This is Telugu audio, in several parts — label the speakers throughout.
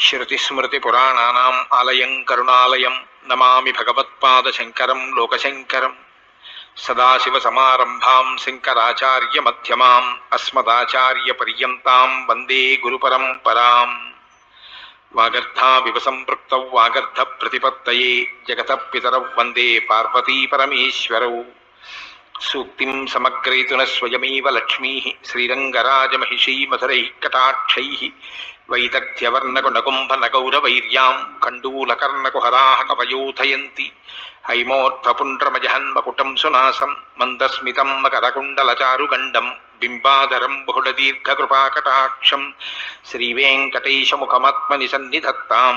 Speaker 1: శృతిస్మృతిపురాణానాం ఆలయం కరుణాలయం నమామి భగవత్పాదశంకరం లోకశంకరం సదాశివసమారంభాం శంకరాచార్యమధ్యమాం అస్మదాచార్యపర్యంతాం వందే గురుపరంపరాం వాగర్థావివ సంపృక్తౌ వాగర్థ ప్రతిపత్తయే జగత పితరౌ వందే పార్వతీపరమేశ్వరౌ సూక్తిం సమగ్రయితున స్వయమేవ లక్ష్మీ శ్రీరంగరాజమహిషీ మధురైः కటాక్షైः వైదగ్ధ్యవర్ణకునకుంభనగౌరవైర్యాం కండూలకర్ణకుహరాः కవయోధయంతి హైమోర్ధపుండ్రమజహన్మకుటం సునాసం మందస్మితం మకరకుండలచారుగండం బింబాధరం బహుళదీర్ఘకృపాకటాక్షం శ్రీవేంకటేశముఖమాత్మని సన్నిధత్తాం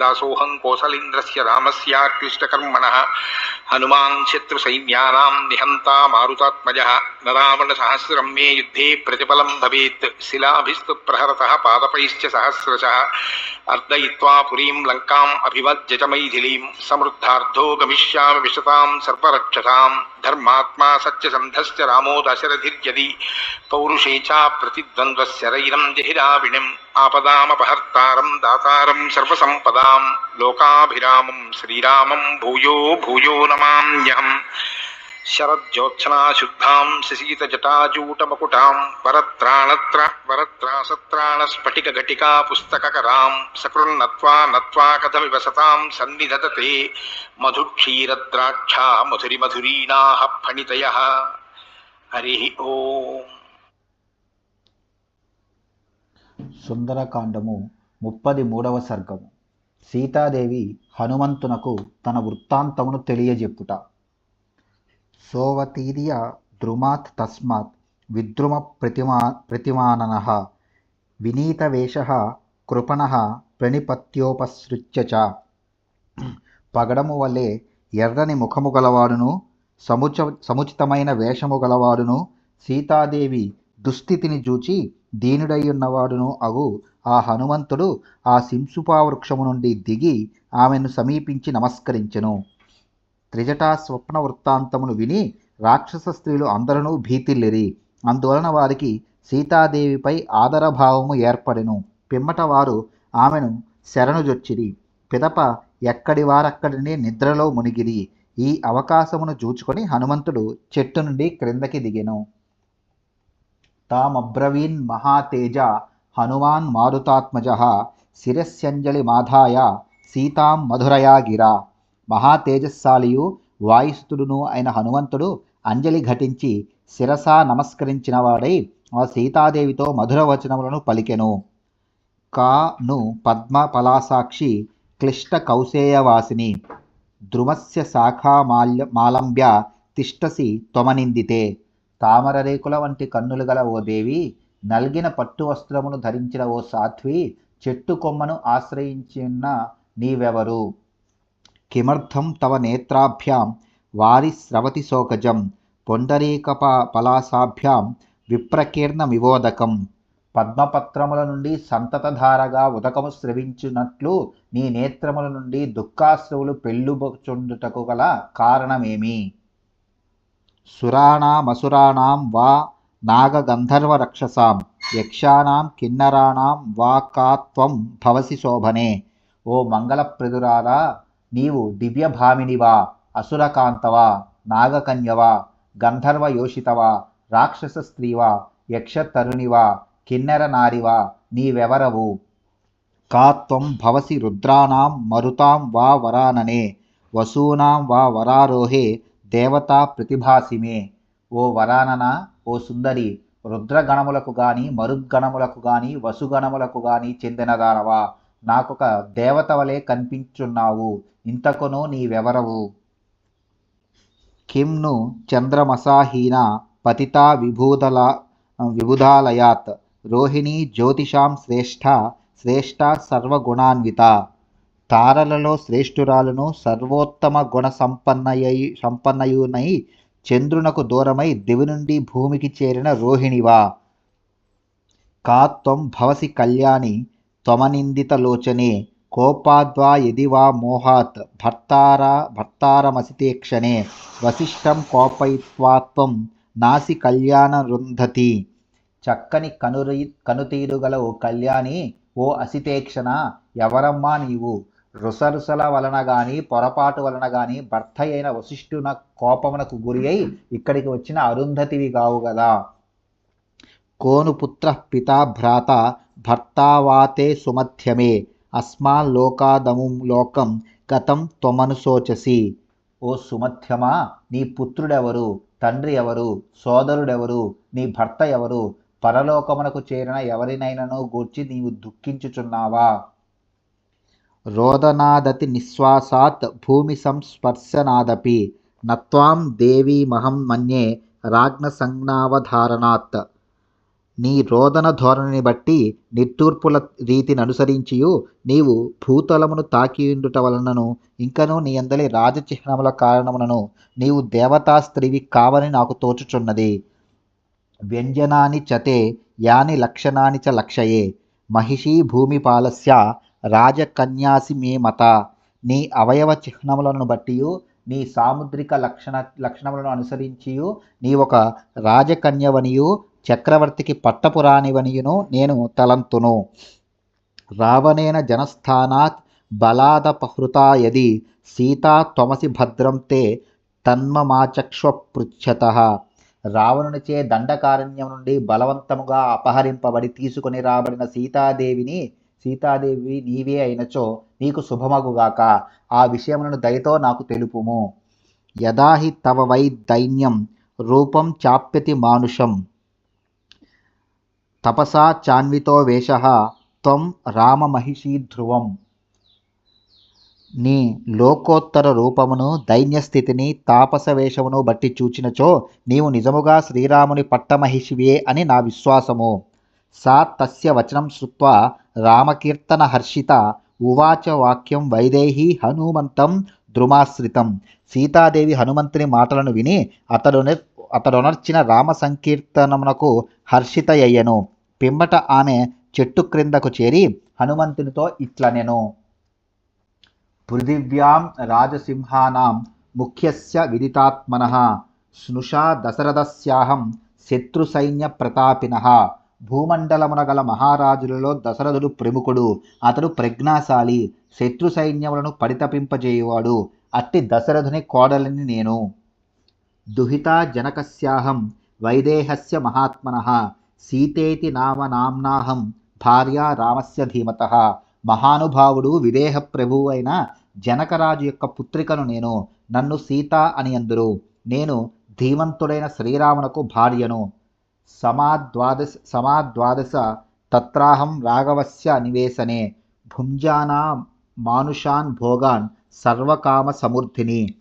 Speaker 1: దాసోహం కోసలేంద్రస్య రామస్యాక్లిష్టకర్మణ హనుమాన్ శత్రుసైన్యానాం నిహంతా మారుతాత్మజ. నరావణ సహస్రం మే యుద్ధే ప్రతిఫలం భవేత్. శిలాభిస్తు ప్రహరత పాదపైశ్చ సహస్రశ. అర్దయిత్వా పురీం లంకాం అభివజ్య సమృద్ధార్థో గమిష్యామి విశతాం సర్వరక్షసాం. ధర్మాత్మా సత్యసంధశ్చ రామో దశరథిర్యది పౌరుషే చ ప్రతిద్వంద్వశరైరం జహిరావిణిం. ఆపదామపహర్తారం దాతారం సర్వసంపదాం లోకాభిరామం శ్రీరామం భూయో భూయో నమామ్యహం. శరజ్యోత్సనాశుద్ధాం శశీతజటాజూటమకుటాం వరత్రాణత్ర వరత్రాసత్రాణస్ఫటికఘటికా పుస్తకకరాం సకృన్నత్వా నత్వా కథమివ సతాం సన్నిధతతే మధుక్షీరద్రాక్షా మధురిమధురీణాః ఫణితయ. హరి ఓం.
Speaker 2: సుందరకాండము ముప్పది మూడవ సర్గము. సీతాదేవి హనుమంతునకు తన వృత్తాంతమును తెలియజెప్పుట. సోవతీర్య ద్రుమాత్ తస్మాత్ విద్రుమ ప్రతిమా ప్రతిమానన వినీతవేష కృపణ ప్రణిపత్యోపసృత్య చ. పగడము వలె ఎర్రని ముఖము గలవాడును సముచ సముచితమైన వేషము గలవాడును సీతాదేవి దుస్థితిని చూచి దీనుడయ్యున్నవాడును అగు. ఆ హనుమంతుడు ఆ సింసుపా వృక్షము నుండి దిగి ఆమెను సమీపించి నమస్కరించెను. త్రిజటా స్వప్న వృత్తాంతమును విని రాక్షస స్త్రీలు అందరూ భీతిల్లిరి. అందువలన వారికి సీతాదేవిపై ఆదరభావము ఏర్పడెను. పిమ్మట వారు ఆమెను శరణుజొచ్చిరి. పిదప ఎక్కడి వారక్కడినే నిద్రలో మునిగిరి. ఈ అవకాశమును చూచుకొని హనుమంతుడు చెట్టు నుండి క్రిందకి దిగెను. తామబ్రవీన్ మహాతేజ హనుమాన్ మారుతాత్మజ శిరస్యంజలి మాధాయ సీతాం మధురయా గిరా మహాతేజస్సాలియు వాయుస్తుడును అయిన హనుమంతుడు అంజలి ఘటించి శిరసా నమస్కరించిన వాడై ఆ సీతాదేవితో మధుర వచనములను పలికెను. కాను పద్మ పలాసాక్షి క్లిష్ట కౌసేయవాసిని ద్రుమస్య శాఖామాల్య మాలంబ్య తిష్టసి త్వమనిందితే. తామరరేకుల వంటి కన్నులు గల ఓ దేవి నల్గిన పట్టు వస్త్రమును ధరించిన ఓ సాధ్వి చెట్టు కొమ్మను ఆశ్రయించిన నీవెవరు? కిమర్థం తవ నేత్రాభ్యాం వారి స్రవతి శోకజం పొండరీక పలాసాభ్యాం విప్రకీర్ణ వివోదకం పద్మపత్రముల నుండి సంతతధారగా ఉదకము స్రవించినట్లు నీ నేత్రముల నుండి దుఃఖాశ్రువులు పెళ్ళుబొచుండుటకు గల కారణమేమి? సురాణామసురాణాం వా నాగగంధర్వరక్షసాం యక్షానాం కిన్నరాణాం వా కాత్వం భవసి శోభనే. ఓ మంగళప్రదురాలా నీవు దివ్యభామినివా అసురకాంతవా నాగకన్యవా గంధర్వయోషితవా రాక్షస స్త్రీవా యక్షతరుణివా కిన్నెర నారివా నీవెవరవు? కాత్వం భవసి రుద్రాణాం మరుతాం వా వరాననే. వసూనాం వా వరారోహే దేవతా ప్రతిభాసిమే. ఓ వరానన ఓ సుందరి రుద్రగణములకు గాని మరుగ్గణములకు గాని వసుగణములకు గాని చెందినదానవా నాకొక దేవత వలె కనిపించున్నావు. ఇంతకును నీవెవరవు? కిమ్ను చంద్రమసాహీన పతితా విభూదల విబుధాలయాత్ రోహిణీ జ్యోతిషాం శ్రేష్ఠ శ్రేష్ఠ సర్వగుణాన్విత. తారలలో శ్రేష్ఠురాలను సర్వోత్తమ గుణ సంపన్నయై సంపన్నయునై చంద్రునకు దూరమై దివి నుండి భూమికి చేరిన రోహిణివా. కా త్వం భవసి కళ్యాణి త్వమనిందితలోచనే కోపాద్వా యది వా మోహాత్ భర్తార భర్తారమసితేక్షణే వశిష్టం కోపయిత్వా త్వం నాసి కళ్యాణ రుంధతి. చక్కని కనురీ కనుతీరుగల ఓ కళ్యాణి ఓ అసితేక్షణ ఎవరమ్మా నీవు? రుసరుసల వలన గాని పొరపాటు వలన గాని భర్త అయిన వశిష్ఠున కోపమునకు గురి అయి ఇక్కడికి వచ్చిన అరుంధతివి కావు గదా. కోను పుత్ర పితా భ్రాత భర్తావాతే సుమధ్యమే. అస్మాల్లోకాదముం లోకం గతం త్వమనుశోచసి ఓ సుమధ్యమా నీ పుత్రుడెవరు? తండ్రి ఎవరు? సోదరుడెవరు? నీ భర్త ఎవరు? పరలోకమునకు చేరిన ఎవరినైనను గూర్చి నీవు దుఃఖించుచున్నావా? రోదనాదతి నిశ్వాసాత్ భూమి సంస్పర్శనాదపి నత్వాం దేవీమహం మన్యే రాజ్ఞ సంజ్ఞావధారణాత్ నీ రోదన ధోరణిని బట్టి నిట్టూర్పుల రీతిని అనుసరించియు నీవు భూతలమును తాకియుండుట వలనను ఇంకనూ నీ అందలి రాజచిహ్నముల కారణమునను నీవు దేవతా స్త్రీవి కావని నాకు తోచుచున్నది. వ్యంజనాని చతే యాని లక్షణాని చ లక్షయే మహిషీ భూమిపాలస్య రాజకన్యాసి మే మత. నీ అవయవ చిహ్నములను బట్టి నీ సాముద్రిక లక్షణ లక్షణములను అనుసరించియు నీ ఒక రాజకన్యవనియు చక్రవర్తికి పట్టపురాణివనియును నేను తలంతును. రావణేన జనస్థానాత్ బలాదపహృతాయది సీతా త్వమసి భద్రం తే తన్మమాచక్ష్వపృచ్ఛత. రావణునిచే దండకారణ్యం నుండి బలవంతముగా అపహరింపబడి తీసుకొని రాబడిన సీతాదేవిని సీతాదేవి నీవే అయినచో నీకు శుభమగుగాక. ఆ విషయములను దయతో నాకు తెలుపుము. యదాహి తవ వై దైన్యం రూపం చాప్యతి మానుషం. తపసా చాన్వితో వేష త్వం రామమహిషీ ధ్రువం. నీ లోకోత్తర రూపమును దైన్యస్థితిని తాపస వేషమును బట్టి చూచినచో నీవు నిజముగా శ్రీరాముని పట్టమహిషివే అని నా విశ్వాసము. సా తస్య వచనం श्रुत्वा రామకీర్తన హర్షిత ఉవాచ వాక్యం వైదేహి హనుమంతం ద్రుమాశ్రితం సీతాదేవి హనుమంతుని మాటలను విని అతడు అతడొనర్చిన రామ సంకీర్తనమునకు హర్షితయ్యను। పిమ్మట ఆమె చెట్టు క్రిందకు చేరి హనుమంతునితో ఇట్లనెను। పృథివ్యాం రాజసింహానాం ముఖ్యస్య విదితాత్మన స్నుషా దశరథస్యాహం శత్రుసైన్య ప్రతాపినః భూమండలమున గల మహారాజులలో దశరథుడు ప్రముఖుడు. అతడు ప్రజ్ఞాశాలి శత్రు సైన్యములను పరితపింపజేయువాడు. అట్టి దశరథుని కోడలిని నేను. దుహితా జనకస్యాహం వైదేహస్య మహాత్మనః. సీతేతి నామ నామ్నాహం భార్య రామస్య ధీమత. మహానుభావుడు విదేహ ప్రభువు అయిన జనకరాజు యొక్క పుత్రికను నేను. నన్ను సీత అని అందురు. నేను ధీమంతుడైన శ్రీరామునకు భార్యను. సమాద్వాదశ సమాద్వాదశ తత్రాహం రాఘవస్య నివేశనే భుంజానా మానుషాన్ భోగాన్ సర్వకామ సమృద్ధిని.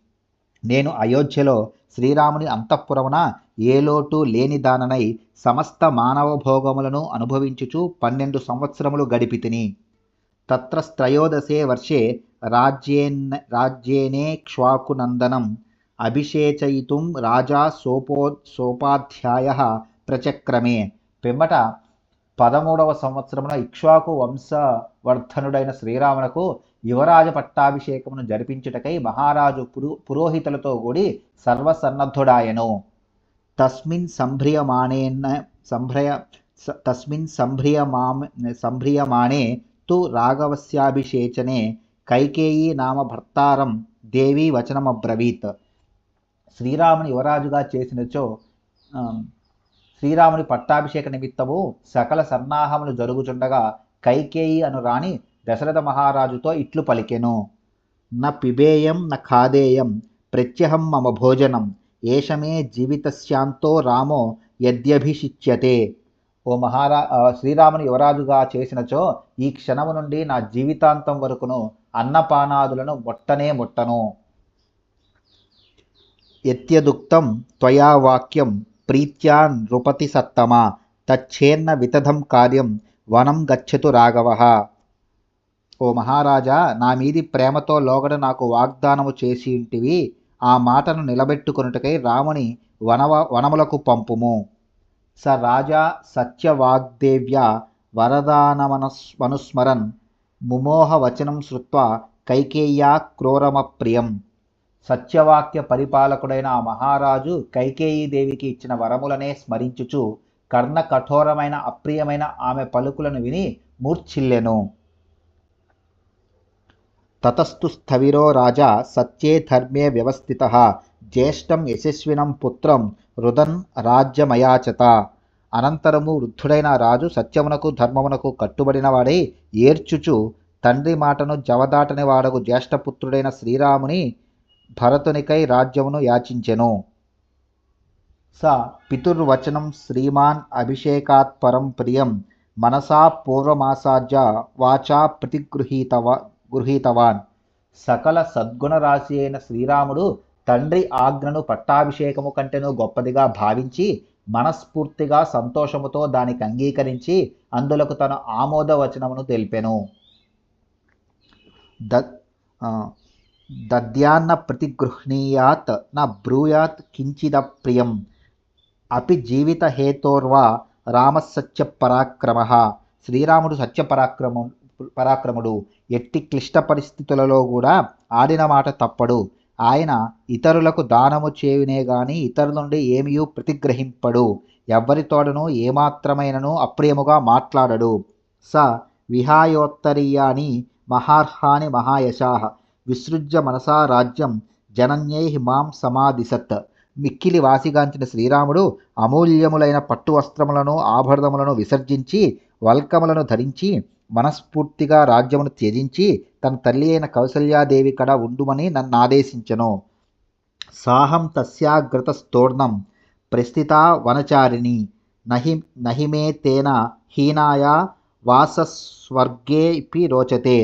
Speaker 2: నేను అయోధ్యలో శ్రీరాముని అంతఃపురమున ఏ లోటు లేని దాననై సమస్త మానవ భోగములను అనుభవించుచు పన్నెండు సంవత్సరములు గడిపి తిని త్రయోదశే వర్షే రాజ్యేన్ రాజ్యేనే క్ష్వాకునందనం. అభిషేచయితుం రాజా సోపో సోపాధ్యాయ ప్రచక్రమే. పిమ్మట పదమూడవ సంవత్సరమున ఇక్ష్వాకు వంశవర్ధనుడైన శ్రీరామునకు యువరాజ పట్టాభిషేకమును జరిపించుటకై మహారాజు పురో పురోహితులతో కూడి సర్వసన్నద్ధుడాయను. తస్మిన్ సంభ్రియమాణేన సంభ్రయ తస్మిన్ సంభ్రియమా సంభ్రియమాణే తు రాఘవస్యాభిషేచనే కైకేయీ నామ భర్తారం దేవీ వచనమబ్రవీత్. శ్రీరాముని యువరాజుగా చేసినచో శ్రీరాముని పట్టాభిషేక నిమిత్తము సకల సన్నాహములు జరుగుచుండగా కైకేయి అను రాణి దశరథ మహారాజుతో ఇట్లు పలికెను. న పిబేయం న ఖాదేయం ప్రత్యహం మమ భోజనం ఏషమే జీవితశాంతో రామో యద్యభిషిచ్యతే. ఓ మహారా శ్రీరాముని యువరాజుగా చేసినచో ఈ క్షణము నుండి నా జీవితాంతం వరకును అన్నపానాదులను ముట్టనే ముట్టను. ఎత్యదుక్తం త్వయా వాక్యం ప్రీత్యా నృపతి సత్తమ తచ్చేన్న వితధం కార్యం వనం గచ్చతు రాఘవ. ఓ మహారాజా నా మీది ప్రేమతో లోగడ నాకు వాగ్దానము చేసి ఇంటివి ఆ మాటను నిలబెట్టుకొనుటకై రాముని వనవ వనములకు పంపుము. స రాజా సత్యవాగ్దేవ్య వరదానమనస్ మనుస్మరన్ ముమోహ వచనం శ్రుత్వా కైకేయ్యా క్రూరమ ప్రియం. సత్యవాక్య పరిపాలకుడైన ఆ మహారాజు కైకేయీదేవికి ఇచ్చిన వరములనే స్మరించుచు కర్ణ కఠోరమైన అప్రియమైన ఆమె పలుకులను విని మూర్ఛిల్లెను. తతస్థు స్థవిరో రాజా సత్యే ధర్మే వ్యవస్థిత జ్యేష్టం యశస్వినం పుత్రం రుదన్ రాజ్యమయాచత. అనంతరము వృద్ధుడైన రాజు సత్యమునకు ధర్మమునకు కట్టుబడినవాడై ఏర్చుచు తండ్రి మాటను జవదాటని వాడకు జ్యేష్ఠపుత్రుడైన శ్రీరాముని భరతునికై రాజ్యమును యాచించెను. స. పితుర్వచనం శ్రీమాన్ అభిషేకాత్ పరం ప్రియం మనసా పూర్వమాసాజ వాచా ప్రతిగృహీతవ గృహీతవాన్. సకల సద్గుణరాశి అయిన శ్రీరాముడు తండ్రి ఆజ్ఞను పట్టాభిషేకము కంటేనూ గొప్పదిగా భావించి మనస్ఫూర్తిగా సంతోషముతో దానికి అంగీకరించి అందులకు తన ఆమోద వచనమును తెలిపెను. ద ఆ, దద్యాన్న ప్రతిగృహ్ణీయాత్ నా బ్రూయాత్ కించిద ప్రియం అపి జీవిత హేతోర్వా రామసత్య పరాక్రమ శ్రీరాముడు సత్య పరాక్రము పరాక్రముడు ఎట్టి క్లిష్ట పరిస్థితులలో కూడా ఆడిన మాట తప్పడు। ఆయన ఇతరులకు దానము చేయునే గాని ఇతరుల నుండి ఏమియూ ప్రతిగ్రహింపడు। ఎవ్వరితోడను ఏమాత్రమైనను అప్రియముగా మాట్లాడడు। స విహాయోత్తరీయాని మహార్హాని మహాయశాహ విసృజ్య మనసా రాజ్యం జనన్యై మాం సమాదిశత్ మిక్కిలి వాసిగాంచిన శ్రీరాముడు అమూల్యములైన పట్టు వస్త్రములను ఆభరణములను విసర్జించి వల్కములను ధరించి మనస్ఫూర్తిగా రాజ్యమును త్యజించి తన తల్లి అయిన కౌసల్యాదేవి కడ ఉండుమని నన్ను ఆదేశించను సాహం తస్యాగ్రత స్తోర్ణం ప్రస్థిత వనచారిణి. నహి నహిమే తేన హీనాయ వాసస్వర్గేపి రోచతే.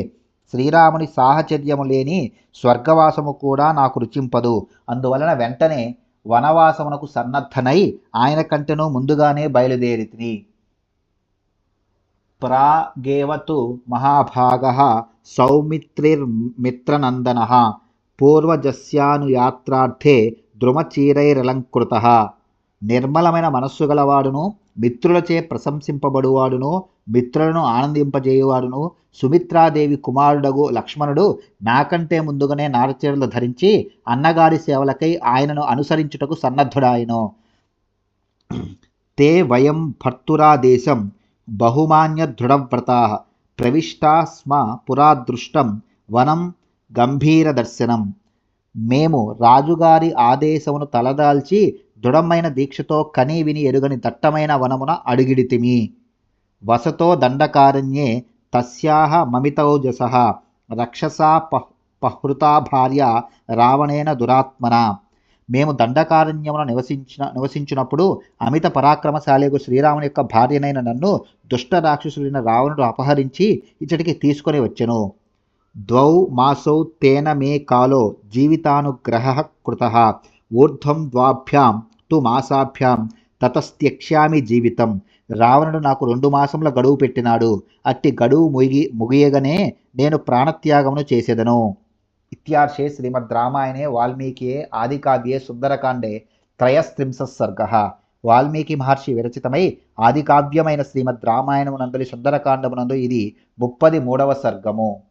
Speaker 2: శ్రీరాముని సాహచర్యము లేని స్వర్గవాసము కూడా నాకు రుచింపదు. అందువలన వెంటనే వనవాసమునకు సన్నద్ధనై ఆయన కంటెను ముందుగానే బయలుదేరితిని. ప్రాగేవతు మహాభాగ సౌమిత్రిర్మిత్రనందన పూర్వజస్యానుయాత్రార్థే ద్రుమచీరైరలంకృత నిర్మలమైన మనస్సు గలవాడును మిత్రులచే ప్రశంసింపబడువాడును మిత్రులను ఆనందింపజేయువాడును. సుమిత్రాదేవి కుమారుడగు లక్ష్మణుడు నాకంటే ముందుగానే నారచీరలు ధరించి అన్నగారి సేవలకై ఆయనను అనుసరించుటకు సన్నద్ధుడాయను. తే వయం భర్తురా దేశం బహుమాన్య దృఢవ్రతా ప్రవిష్టా స్మ పురాదృష్టం వనం గంభీర దర్శనం మేము రాజుగారి ఆదేశమును తలదాల్చి దృఢమైన దీక్షతో కని విని ఎరుగని దట్టమైన వనమున అడుగిడితిమి. వసతో దండకారణ్యే తస్యాహ మమితౌజస. రక్షసా పహ్ పహృతా భార్య రావణేన దురాత్మన. మేము దండకారణ్యమున నివసించిన నివసించినప్పుడు అమిత పరాక్రమశాలిగు శ్రీరాముని యొక్క భార్యనైన నన్ను దుష్ట రాక్షసుడైన రావణుడు అపహరించి ఇచ్చటికి తీసుకొని వచ్చెను. ద్వౌ మాసౌ తేన మే కాలో జీవితానుగ్రహ కృత. ఊర్ధ్వం ద్వాభ్యాం తు మాసాభ్యాం తతస్త్యక్ష్యామి జీవితం. రావణుడు నాకు రెండు మాసముల గడువు పెట్టినాడు. అట్టి గడువు ముగి ముగియగానే నేను ప్రాణత్యాగమును చేసేదను. ఇత్యార్షే శ్రీమద్ రామాయణే వాల్మీకియే ఆదికావ్యే సుందరకాండే త్రయస్త్రింశ సర్గ. వాల్మీకి మహర్షి విరచితమై ఆదికావ్యమైన శ్రీమద్ రామాయణమునందలి సుందరకాండమునందు ఇది ముప్పది మూడవ సర్గము.